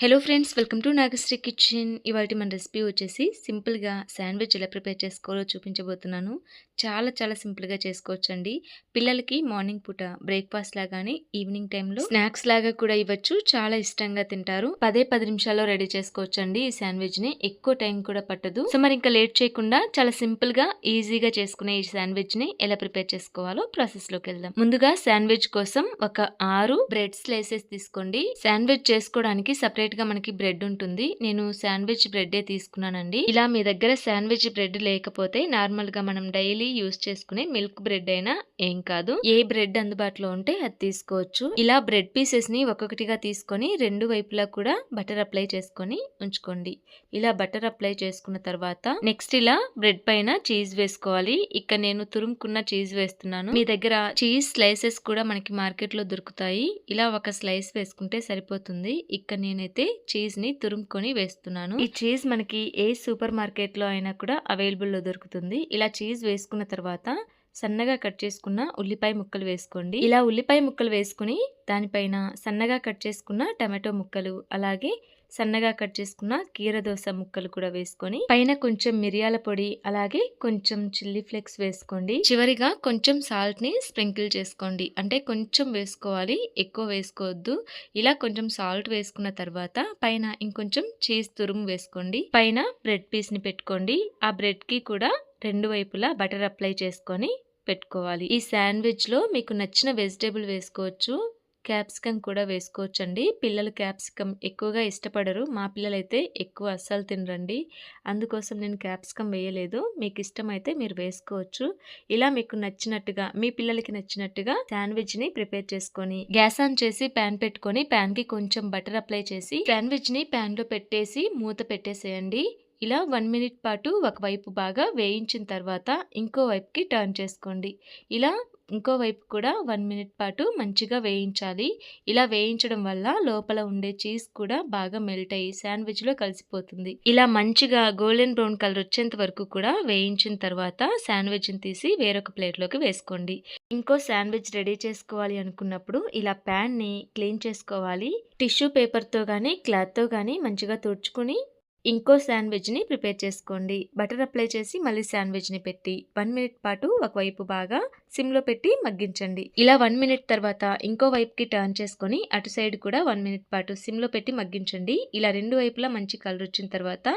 Hello friends welcome to Nagasri kitchen ఇవాళ మన recipe వచ్చేసి సింపుల్గా శాండ్విచ్ ఎలా ప్రిపేర్ చేసుకోవాలో చూపించబోతున్నాను. చాలా చాలా సింపుల్గా చేసుకోవచ్చండి. పిల్లలకి మార్నింగ్ పూట బ్రేక్ఫాస్ట్ లాగానే ఈవినింగ్ టైంలో స్నాక్స్ లాగా కూడా ఇవ్వచ్చు. చాలా ఇష్టంగా తింటారు. పదే పది నిమిషాల్లో రెడీ చేసుకోవచ్చండి ఈ శాండ్విచ్ని ఎక్కువ టైం కూడా పట్టదు. సో మరి ఇంకా లేట్ చేయకుండా చాలా సింపుల్గా ఈజీగా చేసుకునే ఈ శాండ్విచ్ని ఎలా ప్రిపేర్ చేసుకోవాలో ప్రాసెస్లోకి వెళ్దాం. ముందుగా శాండ్విచ్ కోసం ఒక ఆరు బ్రెడ్ స్లైసెస్ తీసుకోండి. శాండ్విచ్ చేసుకోవడానికి సపరేట్ గా మనకి బ్రెడ్ ఉంటుంది. నేను శాండ్విచ్ బ్రెడ్ తీసుకున్నానండి. ఇలా మీ దగ్గర శాండ్విచ్ బ్రెడ్ లేకపోతే నార్మల్గా మనం డైలీ యూస్ చేసుకునే మిల్క్ బ్రెడ్ అయినా ఏం కాదు. ఏ బ్రెడ్ అందుబాటులో ఉంటే అది తీసుకోవచ్చు. ఇలా బ్రెడ్ పీసెస్ని ఒక్కొక్కటిగా తీసుకొని రెండు వైపులా కూడా బటర్ అప్లై చేసుకొని ఉంచుకోండి. ఇలా బటర్ అప్లై చేసుకున్న తర్వాత నెక్స్ట్ ఇలా బ్రెడ్ పైన చీజ్ వేసుకోవాలి. ఇక్కడ నేను తురుముకున్న చీజ్ వేస్తున్నాను. మీ దగ్గర చీజ్ స్లైసెస్ కూడా మనకి మార్కెట్లో దొరుకుతాయి. ఇలా ఒక స్లైస్ వేసుకుంటే సరిపోతుంది. ఇక్కడ నేనైతే చీజ్ని తురుముకొని వేస్తున్నాను. ఈ చీజ్ మనకి ఏ సూపర్ మార్కెట్లో అయినా కూడా అవైలబుల్లో దొరుకుతుంది. ఇలా చీజ్ వేసుకున్న తర్వాత సన్నగా కట్ చేసుకున్న ఉల్లిపాయ ముక్కలు వేసుకోండి. ఇలా ఉల్లిపాయ ముక్కలు వేసుకుని దానిపైన సన్నగా కట్ చేసుకున్న టమాటో ముక్కలు అలాగే సన్నగా కట్ చేసుకున్న కీరదోస ముక్కలు కూడా వేసుకొని పైన కొంచెం మిరియాల పొడి అలాగే కొంచెం చిల్లీ ఫ్లేక్స్ వేసుకోండి. చివరిగా కొంచెం సాల్ట్ని స్ప్రింకిల్ చేసుకోండి. అంటే కొంచెం వేసుకోవాలి ఎక్కువ వేసుకోవద్దు. ఇలా కొంచెం సాల్ట్ వేసుకున్న తర్వాత పైన ఇంకొంచెం చీజ్ తురుము వేసుకోండి. పైన బ్రెడ్ పీస్ని పెట్టుకోండి. ఆ బ్రెడ్కి కూడా రెండు వైపులా బటర్ అప్లై చేసుకొని పెట్టుకోవాలి. ఈ శాండ్విచ్లో మీకు నచ్చిన వెజిటేబుల్ వేసుకోవచ్చు. క్యాప్సికమ్ కూడా వేసుకోవచ్చండి. పిల్లలు క్యాప్సికమ్ ఎక్కువగా ఇష్టపడరు. మా పిల్లలైతే ఎక్కువ అస్సలు తినరండి. అందుకోసం నేను క్యాప్సికమ్ వేయలేదు. మీకు ఇష్టమైతే మీరు వేసుకోవచ్చు. ఇలా మీకు నచ్చినట్టుగా మీ పిల్లలకి నచ్చినట్టుగా శాండ్విచ్ని ప్రిపేర్ చేసుకొని గ్యాస్ ఆన్ చేసి ప్యాన్ పెట్టుకొని ప్యాన్కి కొంచెం బటర్ అప్లై చేసి శాండ్విచ్ని ప్యాన్లో పెట్టేసి మూత పెట్టేసేయండి. ఇలా వన్ మినిట్ పాటు ఒకవైపు బాగా వేయించిన తర్వాత ఇంకో వైపుకి టర్న్ చేసుకోండి. ఇలా ఇంకో వైపు కూడా వన్ మినిట్ పాటు మంచిగా వేయించాలి. ఇలా వేయించడం వల్ల లోపల ఉండే చీజ్ కూడా బాగా మెల్ట్ అయ్యి శాండ్విచ్లో కలిసిపోతుంది. ఇలా మంచిగా గోల్డెన్ బ్రౌన్ కలర్ వచ్చేంత వరకు కూడా వేయించిన తర్వాత శాండ్విచ్ని తీసి వేరొక ప్లేట్లోకి వేసుకోండి. ఇంకో శాండ్విచ్ రెడీ చేసుకోవాలి అనుకున్నప్పుడు ఇలా ప్యాన్ని క్లీన్ చేసుకోవాలి. టిష్యూ పేపర్తో కానీ క్లాత్తో కానీ మంచిగా తుడుచుకుని ఇంకో శాండ్విచ్ని ప్రిపేర్ చేసుకోండి. బటర్ అప్లై చేసి మళ్ళీ శాండ్విచ్ని పెట్టి వన్ మినిట్ పాటు ఒకవైపు బాగా సిమ్లో పెట్టి మగ్గించండి. ఇలా వన్ మినిట్ తర్వాత ఇంకో వైపుకి టర్న్ చేసుకొని అటు సైడ్ కూడా వన్ మినిట్ పాటు సిమ్లో పెట్టి మగ్గించండి. ఇలా రెండు వైపులా మంచి కలర్ వచ్చిన తర్వాత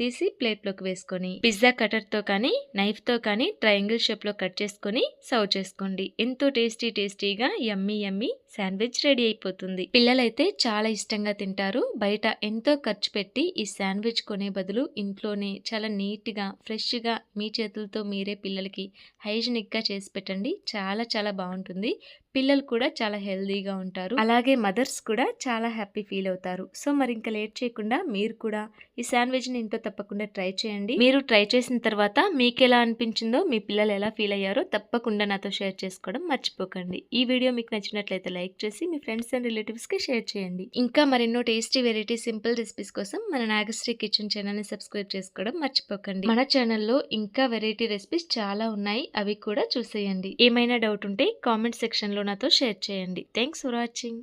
తీసి ప్లేట్లోకి వేసుకొని పిజ్జా కటర్తో కానీ నైఫ్తో కానీ ట్రయాంగిల్ షేప్లో కట్ చేసుకొని సర్వ్ చేసుకోండి. ఎంతో టేస్టీ టేస్టీగా యమ్మీ యమ్మీ శాండ్విచ్ రెడీ అయిపోతుంది. పిల్లలైతే చాలా ఇష్టంగా తింటారు. బయట ఎంతో ఖర్చు పెట్టి ఈ శాండ్విచ్ కొనే బదులు ఇంట్లోనే చాలా నీట్గా ఫ్రెష్గా మీ చేతులతో మీరే పిల్లలకి హైజీనిక్గా చేసి పెట్టండి. చాలా చాలా బాగుంటుంది. పిల్లలు కూడా చాలా హెల్దీగా ఉంటారు. అలాగే మదర్స్ కూడా చాలా హ్యాపీ ఫీల్ అవుతారు. సో మరి ఇంకా లేట్ చేయకుండా మీరు కూడా ఈ శాండ్విచ్ని ఇంట్లో తప్పకుండా ట్రై చేయండి. మీరు ట్రై చేసిన తర్వాత మీకు ఎలా అనిపించిందో మీ పిల్లలు ఎలా ఫీల్ అయ్యారో తప్పకుండా నాతో షేర్ చేసుకోవడం మర్చిపోకండి. ఈ వీడియో మీకు నచ్చినట్లయితే లైక్ చేసి మీ ఫ్రెండ్స్ అండ్ రిలేటివ్స్కి షేర్ చేయండి. ఇంకా మరెన్నో టేస్టీ వెరైటీ సింపుల్ రెసిపీస్ కోసం మన నాగశ్రీ కిచెన్ ఛానల్ని సబ్స్క్రైబ్ చేసుకోవడం మర్చిపోకండి. మన ఛానల్లో ఇంకా వెరైటీ రెసిపీస్ చాలా ఉన్నాయి. అవి కూడా చూసేయండి. ఏమైనా డౌట్ ఉంటే కామెంట్ సెక్షన్లో నాతో షేర్ చేయండి. Thanks for watching.